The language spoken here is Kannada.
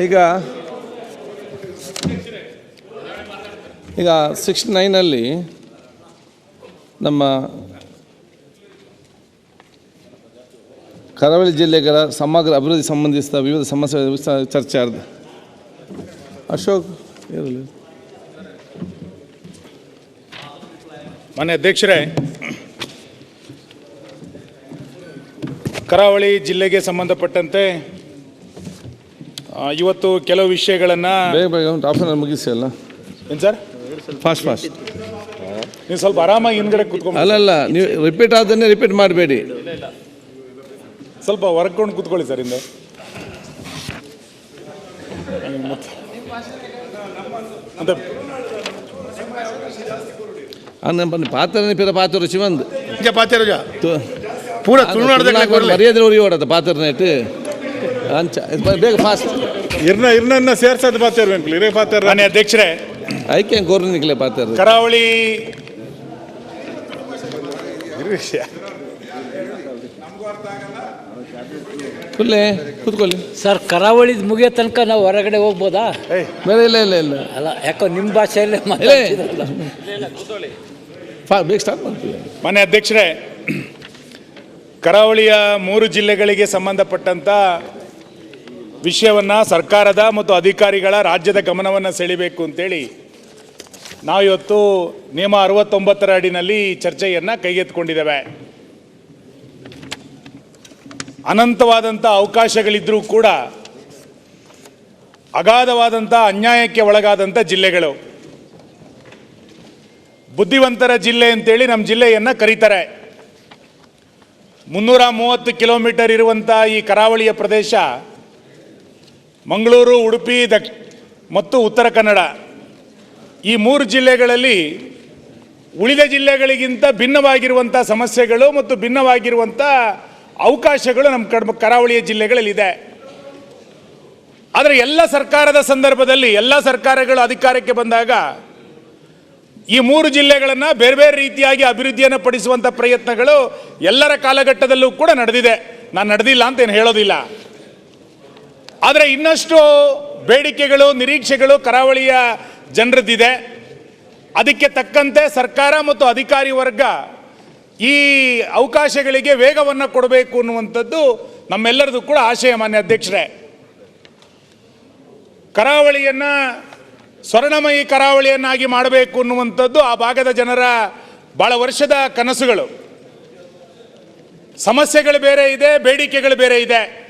ಈಗ ಈಗ ಸಿಕ್ಸ್ಟ್ ನೈನಲ್ಲಿ ನಮ್ಮ ಕರಾವಳಿ ಜಿಲ್ಲೆಗಳ ಸಮಗ್ರ ಅಭಿವೃದ್ಧಿ ಸಂಬಂಧಿಸಿದ ವಿವಿಧ ಸಮಸ್ಯೆ ವಿಸ್ತಾರ ಚರ್ಚೆ ಅಶೋಕ್, ಇರಲಿ. ಮಾನ್ಯ ಅಧ್ಯಕ್ಷರೇ, ಕರಾವಳಿ ಜಿಲ್ಲೆಗೆ ಸಂಬಂಧಪಟ್ಟಂತೆ ಇವತ್ತು ಕೆಲವು ವಿಷಯಗಳನ್ನು ಬೇಗ ಬೇಗ ಒಂದು ಮುಗಿಸಿ ಅಲ್ಲ? ಏನು ಸರ್? ಫಾಸ್ಟ್ ಫಾಸ್ಟ್ ನೀವು ಸ್ವಲ್ಪ ಆರಾಮಾಗಿ ಹಿಂದ್ಗಡೆ ಕೂತ್ಕೊಂಡು ಅಲ್ಲಲ್ಲ ನೀವು ರಿಪೀಟ್ ಆದನ್ನೇ ರಿಪೀಟ್ ಮಾಡಬೇಡಿ. ಸ್ವಲ್ಪ ಹೊರಕೊಂಡು ಕುತ್ಕೊಳ್ಳಿ ಸರ್ ಹಿಂದೆ. ಮತ್ತೆ ಅಂದ್ರೆ ಬನ್ನಿ ಪಾತ್ರನೇ ಪಿರ ಪಾತ್ರ சிவந்து இங்கே பார்த்துருக்கா து- ಪೂರ ತುಳುನಾಡದ ಕಡೆ ಬರ್ಲಿ. மரியாதை ஒரே ஓடாது ಅಂಚ ಇದು ಬ- ಬೇಗ ಫಾಸ್ಟ್ ಇರ್ನ ಇರ್ನ ಸೇರ್ಸೋದು ಬಾತೇರ್ ವೆಂಕ್ಲಿ ಇರೇ ಪಾಚಾರ ಮನೆ ಅಧ್ಯಕ್ಷರೇ ಐಕೆ ಗೋರ್ನ ನಿಕ್ಲೆ ಪಾತ್ರ ಕರಾವಳಿ ಕುಲ್ಲೇ ಕೂತ್ಕೊಳ್ಳಿ. ಸರ್ ಕರಾವಳಿ ಮುಗಿಯೋ ತನಕ ನಾವು ಹೊರಗಡೆ ಹೋಗ್ಬೋದಾ? ಬೇರೆ ಇಲ್ಲ ಇಲ್ಲ ಇಲ್ಲ ಅಲ್ಲ ಯಾಕೋ ನಿಮ್ಮ ಭಾಷೆಯಲ್ಲೇ ಇಲ್ಲ ಬೇಗ ಸ್ಟಾರ್ಟ್ ಮಾಡ್ತೀವಿ. ಮಾನ್ಯ ಅಧ್ಯಕ್ಷರೇ ಕರಾವಳಿಯ ಮೂರು ಜಿಲ್ಲೆಗಳಿಗೆ ಸಂಬಂಧಪಟ್ಟಂತ ವಿಷಯವನ್ನು ಸರ್ಕಾರದ ಮತ್ತು ಅಧಿಕಾರಿಗಳ ರಾಜ್ಯದ ಗಮನವನ್ನು ಸೆಳಿಬೇಕು ಅಂತೇಳಿ ನಾವು ಇವತ್ತು ನಿಯಮ ಅರವತ್ತೊಂಬತ್ತರ ಅಡಿನಲ್ಲಿ ಚರ್ಚೆಯನ್ನು ಕೈಗೆತ್ತಿಕೊಂಡಿದ್ದೇವೆ. ಅನಂತವಾದಂಥ ಅವಕಾಶಗಳಿದ್ದರೂ ಕೂಡ ಅಗಾಧವಾದಂಥ ಅನ್ಯಾಯಕ್ಕೆ ಒಳಗಾದಂಥ ಜಿಲ್ಲೆಗಳು. ಬುದ್ಧಿವಂತರ ಜಿಲ್ಲೆ ಅಂತೇಳಿ ನಮ್ಮ ಜಿಲ್ಲೆಯನ್ನು ಕರೀತಾರೆ. ಮುನ್ನೂರ ಮೂವತ್ತು ಕಿಲೋಮೀಟರ್ ಇರುವಂಥ ಈ ಕರಾವಳಿಯ ಪ್ರದೇಶ ಮಂಗಳೂರು, ಉಡುಪಿ, ದಕ್ ಮತ್ತು ಉತ್ತರ ಕನ್ನಡ. ಈ ಮೂರು ಜಿಲ್ಲೆಗಳಲ್ಲಿ ಉಳಿದ ಜಿಲ್ಲೆಗಳಿಗಿಂತ ಭಿನ್ನವಾಗಿರುವಂಥ ಸಮಸ್ಯೆಗಳು ಮತ್ತು ಭಿನ್ನವಾಗಿರುವಂಥ ಅವಕಾಶಗಳು ನಮ್ಮ ಕಡ, ಕರಾವಳಿಯ ಜಿಲ್ಲೆಗಳಲ್ಲಿದೆ. ಆದರೆ ಎಲ್ಲ ಸರ್ಕಾರದ ಸಂದರ್ಭದಲ್ಲಿ, ಎಲ್ಲ ಸರ್ಕಾರಗಳು ಅಧಿಕಾರಕ್ಕೆ ಬಂದಾಗ ಈ ಮೂರು ಜಿಲ್ಲೆಗಳನ್ನು ಬೇರೆ ಬೇರೆ ರೀತಿಯಾಗಿ ಅಭಿವೃದ್ಧಿಯನ್ನು ಪಡಿಸುವಂಥ ಪ್ರಯತ್ನಗಳು ಎಲ್ಲರ ಕಾಲಘಟ್ಟದಲ್ಲೂ ಕೂಡ ನಡೆದಿದೆ. ನಾನು ನಡೆದಿಲ್ಲ ಅಂತ ಏನು ಹೇಳೋದಿಲ್ಲ. ಆದರೆ ಇನ್ನಷ್ಟು ಬೇಡಿಕೆಗಳು, ನಿರೀಕ್ಷೆಗಳು ಕರಾವಳಿಯ ಜನರದ್ದಿದೆ. ಅದಕ್ಕೆ ತಕ್ಕಂತೆ ಸರ್ಕಾರ ಮತ್ತು ಅಧಿಕಾರಿ ವರ್ಗ ಈ ಅವಕಾಶಗಳಿಗೆ ವೇಗವನ್ನು ಕೊಡಬೇಕು ಅನ್ನುವಂಥದ್ದು ನಮ್ಮೆಲ್ಲರದು ಕೂಡ ಆಶಯ, ಮಾನ್ಯ ಅಧ್ಯಕ್ಷರೇ. ಕರಾವಳಿಯನ್ನ ಸ್ವರ್ಣಮಯಿ ಕರಾವಳಿಯನ್ನಾಗಿ ಮಾಡಬೇಕು ಅನ್ನುವಂಥದ್ದು ಆ ಭಾಗದ ಜನರ ಬಹಳ ವರ್ಷದ ಕನಸುಗಳು. ಸಮಸ್ಯೆಗಳು ಬೇರೆ ಇದೆ, ಬೇಡಿಕೆಗಳು ಬೇರೆ ಇದೆ.